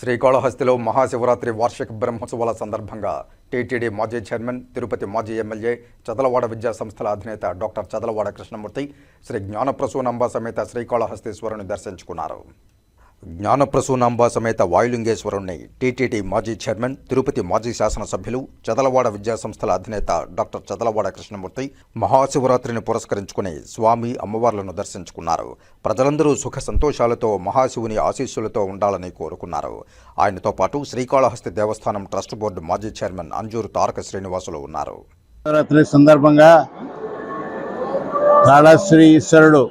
శ్రీకాళహస్తిలో మహాశివరాత్రి వార్షిక బ్రహ్మోత్సవాల సందర్భంగా టీటీడీ మాజీ చైర్మన్ తిరుపతి మాజీ ఎమ్మెల్యే చదలవాడ విద్యా సంస్థల అధినేత డాక్టర్ చదలవాడ కృష్ణమూర్తి శ్రీ జ్ఞానప్రసూనంబ సమేత శ్రీకాళహస్తీశ్వరుని దర్శించుకున్నారు. జ్ఞానప్రసూనాంబ సమేత వాయులింగేశ్వరుణ్ణి టీటీడీ మాజీ చైర్మన్ తిరుపతి మాజీ శాసనసభ్యులు చదలవాడ విద్యాసంస్థల అధినేత డాక్టర్ చదలవాడ కృష్ణమూర్తి మహాశివరాత్రిని పురస్కరించుకుని స్వామి అమ్మవార్లను దర్శించుకున్నారు. ప్రజలందరూ సుఖ సంతోషాలతో మహాశివుని ఆశీస్సులతో ఉండాలని కోరుకున్నారు. ఆయనతో పాటు శ్రీకాళహస్తి దేవస్థానం ట్రస్ట్ బోర్డు మాజీ చైర్మన్ అంజూరు తారక శ్రీనివాసులు ఉన్నారు. శివరాత్రి సందర్భంగా కాళశ్రీ ఈశ్వరుడు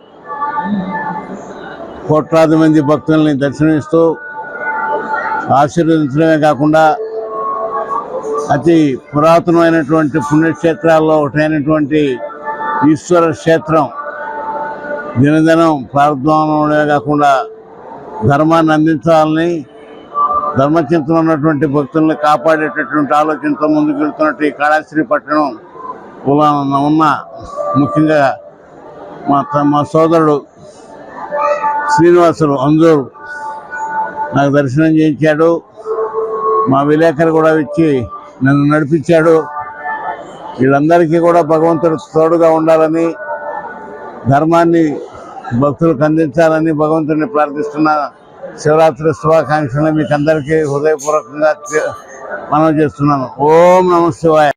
కోట్లాది మంది భక్తుల్ని దర్శనమిస్తూ ఆశీర్వదించడమే కాకుండా అతి పురాతనమైనటువంటి పుణ్యక్షేత్రాల్లో ఒకటైనటువంటి ఈశ్వర క్షేత్రం దినదినం ప్రార్థనమే కాకుండా ధర్మాన్ని అందించాలని ధర్మచింతన ఉన్నటువంటి భక్తుల్ని కాపాడేటటువంటి ఆలోచనతో ముందుకు వెళ్తున్నట్టు ఈ కాళాశ్రీ పట్టణం ఉన్న ముఖ్యంగా మా త- మా సోదరుడు శ్రీనివాసులు అంజూరు నాకు దర్శనం చేయించాడు. మా విలేకరు కూడా ఇచ్చి నన్ను నడిపించాడు. వీళ్ళందరికీ కూడా భగవంతుడు తోడుగా ఉండాలని ధర్మాన్ని భక్తులకు అందించాలని భగవంతుడిని ప్రార్థిస్తున్న. శివరాత్రి శుభాకాంక్షలు మీకు అందరికీ హృదయపూర్వకంగా మనం చేస్తున్నాను. ఓం నమ శివాయ.